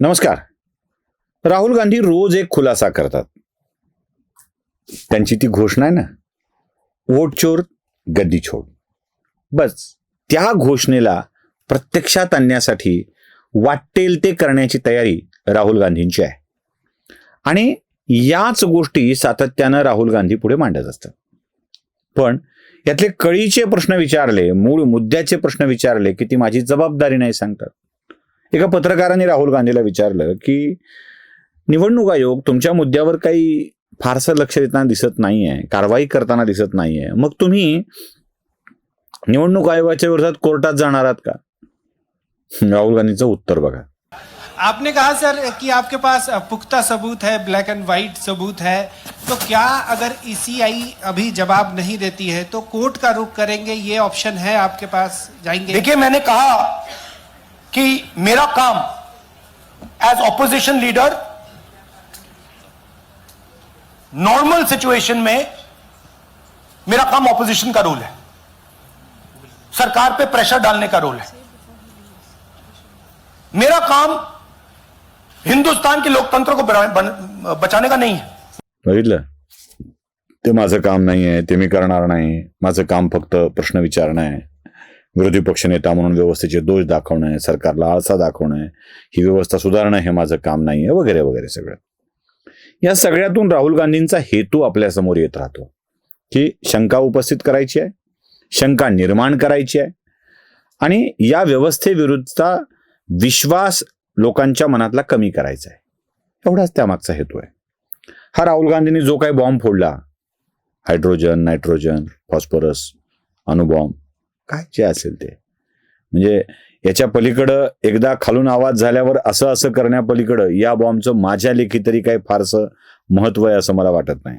नमस्कार. राहुल गांधी रोज एक खुलासा करतात. त्यांची ती घोषणा आहे ना? वोट चोर गद्दी छोड. बस त्या घोषणेला प्रत्यक्षात आणण्यासाठी वाटेल ते करण्याची तयारी राहुल गांधींची आहे. आणि याच गोष्टी सातत्यानं राहुल गांधी पुढे मांडत असतात. पण यातले कळीचे प्रश्न विचारले मूळ मुद्द्याचे प्रश्न विचारले की ती माझी जबाबदारी नाही सांगतात. एका पत्रकाराने राहुल गांधीला विचारलं की निवडणूक आयोग तुमच्या मुद्द्यावर काही फारसं लक्ष देताना दिसत नाहीये कारवाई करताना दिसत नाहीये. मग तुम्ही निवडणूक आयोगाच्या विरोधात कोर्टात जाणार आहात का? राहुल गांधीचं उत्तर बघा. आपने कहा सर कि आपके पास पुख्ता सबूत है ब्लैक एंड व्हाइट सबूत है। तो क्या अगर ईसीआई अभी जवाब नहीं देती है तो कोर्ट का रुख करेंगे ये ऑप्शन है आपके पास जाएंगे? देखिए मैंने कहा कि मेरा काम as opposition leader normal situation में मेरा काम ऑपोजिशन का रोल है। सरकार पे प्रेशर डालने का रोल है। मेरा काम हिंदुस्तान के लोकतंत्र को बन- बचाने का नहीं है। बघितलं? ते माझं काम नाही आहे ते मी करणार नाही. माझं काम फक्त प्रश्न विचारणं आहे. विरोधी पक्षनेता म्हणून व्यवस्थेचे दोष दाखवणं आहे सरकारला आळसा दाखवणं आहे ही व्यवस्था सुधारणं हे माझं काम नाही आहे वगैरे वगैरे सगळं. या सगळ्यातून राहुल गांधींचा हेतू आपल्यासमोर येत राहतो की शंका उपस्थित करायची आहे शंका निर्माण करायची आहे आणि या व्यवस्थेविरुद्धचा विश्वास लोकांच्या मनातला कमी करायचा आहे. एवढाच त्यामागचा हेतू आहे. हा राहुल गांधींनी जो काही बॉम्ब फोडला हायड्रोजन नायट्रोजन फॉस्फरस अणुबॉम्ब काय जे असेल ते. म्हणजे याच्या पलीकडं एकदा खालून आवाज झाल्यावर असं असं करण्यापलीकडं या बॉम्बचं माझ्या लेखी तरी काही फारसं महत्त्व आहे असं मला वाटत नाही.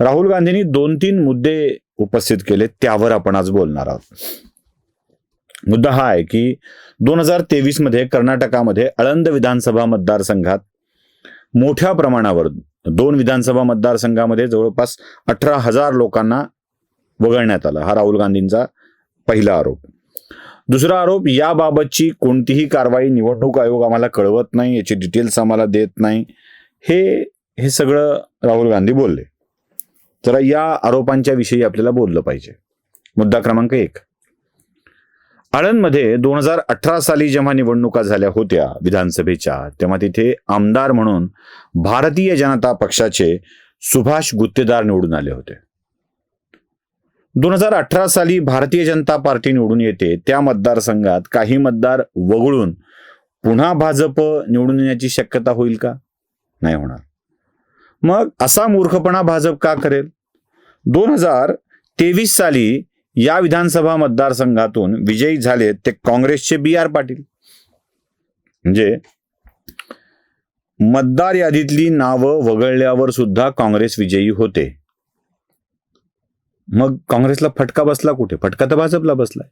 राहुल गांधींनी दोन तीन मुद्दे उपस्थित केले त्यावर आपण आज बोलणार आहोत. मुद्दा हा आहे की दोन हजार तेवीसमध्ये कर्नाटकामध्ये आळंद विधानसभा मतदारसंघात मोठ्या प्रमाणावर दोन विधानसभा मतदारसंघामध्ये जवळपास अठरा हजार लोकांना वगळण्यात आलं हा राहुल गांधींचा पहिला आरोप. दुसरा आरोप याबाबतची कोणतीही कारवाई निवडणूक आयोग आम्हाला कळवत नाही याची डिटेल्स आम्हाला देत नाही. हे हे सगळं राहुल गांधी बोलले. जरा या आरोपांच्या विषयी आपल्याला बोललं पाहिजे. मुद्दा क्रमांक एक. आळंदमध्ये दोन हजार अठरा साली जेव्हा निवडणुका झाल्या होत्या विधानसभेच्या तेव्हा तिथे आमदार म्हणून भारतीय जनता पक्षाचे सुभाष गुत्तेदार निवडून आले होते. दोन हजार अठरा साली भारतीय जनता पार्टी निवडून येते. त्या मतदारसंघात काही मतदार वगळून पुन्हा भाजप निवडून येण्याची शक्यता होईल का? नाही होणार. मग असा मूर्खपणा भाजप का करेल? दोन हजार तेवीस साली या विधानसभा मतदारसंघातून विजयी झाले ते काँग्रेसचे बी आर पाटील. म्हणजे मतदार यादीतली नावं वगळल्यावर सुद्धा काँग्रेस विजयी होते. मग काँग्रेसला फटका बसला कुठे? फटका तर भाजपला बसलाय.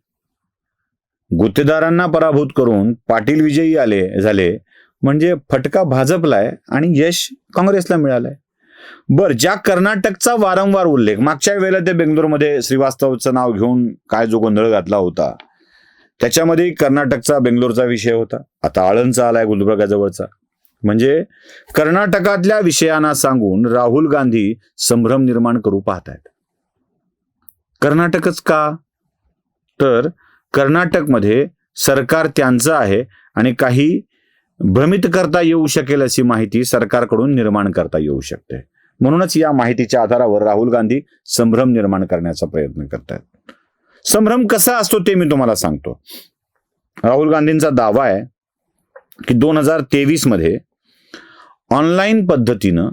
गुत्तेदारांना पराभूत करून पाटील विजयी आले झाले. म्हणजे फटका भाजपला आहे आणि यश काँग्रेसला मिळालंय. बर ज्या कर्नाटकचा वारंवार उल्लेख मागच्या वेळेला ते बेंगलोरमध्ये श्रीवास्तवचं नाव घेऊन काय जो गोंधळ घातला होता त्याच्यामध्ये कर्नाटकचा बेंगलोरचा विषय होता. आता आळंदचा आलाय गुलबर्गाजवळचा. म्हणजे कर्नाटकातल्या विषयांना सांगून राहुल गांधी संभ्रम निर्माण करू पाहतायत. कर्नाटकच का? तर कर्नाटकमध्ये सरकार त्यांचं आहे आणि काही भ्रमित करता येऊ शकेल अशी माहिती सरकारकडून निर्माण करता येऊ शकते. म्हणूनच या माहितीच्या आधारावर राहुल गांधी संभ्रम निर्माण करण्याचा प्रयत्न करतात संभ्रम कसा असतो ते मी तुम्हाला सांगतो. राहुल गांधींचा दावा आहे की दोन हजार तेवीसमध्ये ऑनलाईन पद्धतीनं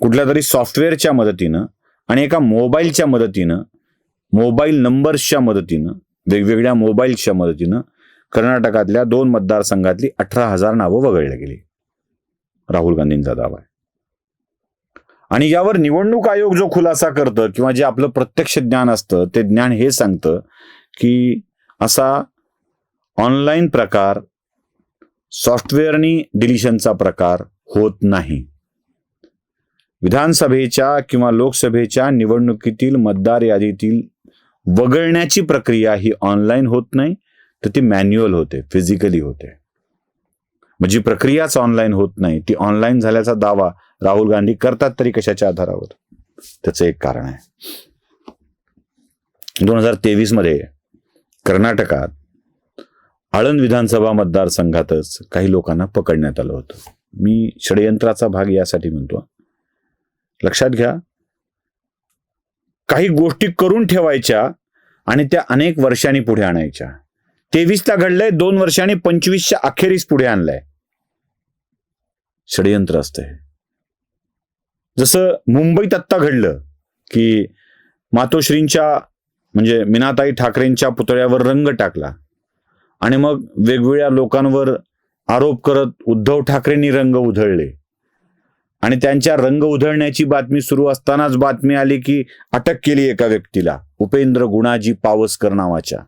कुठल्या तरी सॉफ्टवेअरच्या मदतीनं आणि एका मोबाईलच्या मदतीनं मोबाईल नंबर्सच्या मदतीनं वेगवेगळ्या मोबाईलच्या मदतीनं कर्नाटकातल्या दोन मतदारसंघातली अठरा हजार नावं वगळली गेली. राहुल गांधींचा दावा आहे. आणि यावर निवडणूक आयोग जो खुलासा करतं किंवा जे आपलं प्रत्यक्ष ज्ञान असतं ते ज्ञान हे सांगतं की असा ऑनलाईन प्रकार सॉफ्टवेअरनी डिलिशनचा प्रकार होत नाही. विधानसभेच्या किंवा लोकसभेच्या निवडणुकीतील मतदार यादीतील वगळण्याची प्रक्रिया ही ऑनलाईन होत नाही तर ती मॅन्युअल होते फिजिकली होते. मग जी प्रक्रियाच ऑनलाईन होत नाही ती ऑनलाईन झाल्याचा दावा राहुल गांधी करतात तरी कशाच्या आधारावर? त्याचं एक कारण आहे. दोन हजार तेवीसमध्ये कर्नाटकात आळंद विधानसभा मतदारसंघातच काही लोकांना पकडण्यात आलं होतं. मी षडयंत्राचा भाग यासाठी म्हणतो. लक्षात घ्या काही गोष्टी करून ठेवायच्या आणि त्या अनेक वर्षांनी पुढे आणायच्या. तेवीसला घडलंय दोन वर्षांनी पंचवीसच्या अखेरीस पुढे आणलंय. षडयंत्र असतंय. जसं मुंबईत आत्ता घडलं की मातोश्रींच्या म्हणजे मीनाताई ठाकरेंच्या पुतळ्यावर रंग टाकला आणि मग वेगवेगळ्या लोकांवर आरोप करत उद्धव ठाकरेंनी रंग उधळले. आणि त्यांच्या रंग उधळण्याची बातमी सुरू असतानाच बातमी आली की अटक केली एका व्यक्तीला उपेंद्र गुणाजी पावसकर नावाच्या.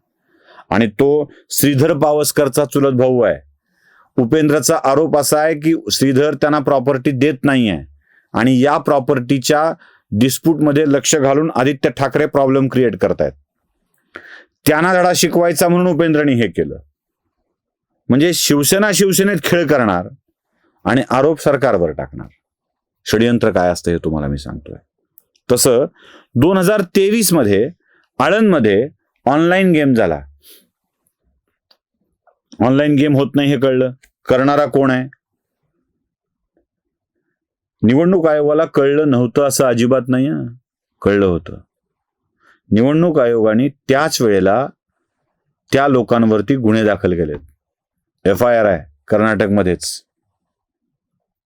आणि तो श्रीधर पावसकरचा चुलत भाऊ आहे. उपेंद्रचा आरोप असा आहे की श्रीधर त्यांना प्रॉपर्टी देत नाही आहे आणि या प्रॉपर्टीच्या डिस्प्यूटमध्ये लक्ष घालून आदित्य ठाकरे प्रॉब्लेम क्रिएट करतायत. त्यांना धडा शिकवायचा म्हणून उपेंद्रनी हे केलं. म्हणजे शिवसेना शिवसेनेत खेळ करणार आणि आरोप सरकारवर टाकणार. षडयंत्र काय असतं हे तुम्हाला मी सांगतोय. तसं दोन हजार तेवीसमध्ये आळंदमध्ये ऑनलाईन गेम झाला. ऑनलाईन गेम होत नाही हे कळलं. करणारा कोण आहे? निवडणूक आयोगाला कळलं नव्हतं असं अजिबात नाही कळलं होतं. निवडणूक आयोगाने त्याच वेळेला त्या लोकांवरती गुन्हे दाखल केलेत. एफ आय आर आहे कर्नाटकमध्येच.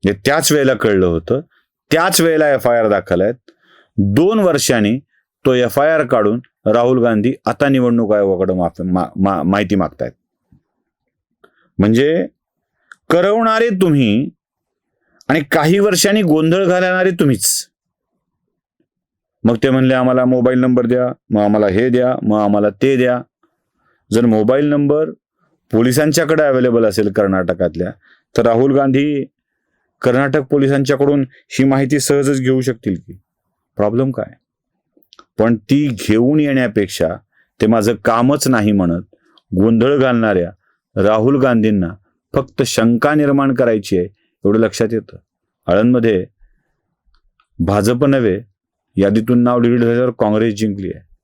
हे त्याच वेळेला कळलं होतं. त्याच वेळेला एफ आय आर दाखल आहेत. दोन वर्षांनी तो एफ आय आर काढून राहुल गांधी आता निवडणूक आयोगाकडे माफ मा- मा- माहिती मागतायत. म्हणजे करवणारे तुम्ही आणि काही वर्षांनी गोंधळ घालणारे तुम्हीच. मग ते म्हणले आम्हाला मोबाईल नंबर द्या मग आम्हाला हे द्या मग आम्हाला ते द्या. जर मोबाईल नंबर पोलिसांच्याकडे अवेलेबल असेल कर्नाटकातल्या तर राहुल गांधी कर्नाटक पोलिसांच्याकडून ही माहिती सहजच घेऊ शकतील की. प्रॉब्लेम काय? पण ती घेऊन येण्यापेक्षा ते माझं कामच नाही म्हणत. गोंधळ घालणाऱ्या राहुल गांधींना फक्त शंका निर्माण करायची आहे एवढं लक्षात येतं. आळंदमध्ये भाजप नव्हे यादीतून नाव डिलीट झाल्यावर काँग्रेस जिंकली आहे.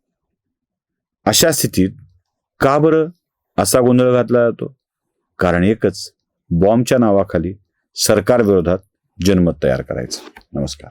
अशा स्थितीत का बरं असा गोंधळ घातला जातो? कारण एकच बॉम्बच्या नावाखाली सरकारविरोधात जनमत तयार करायचं. नमस्कार.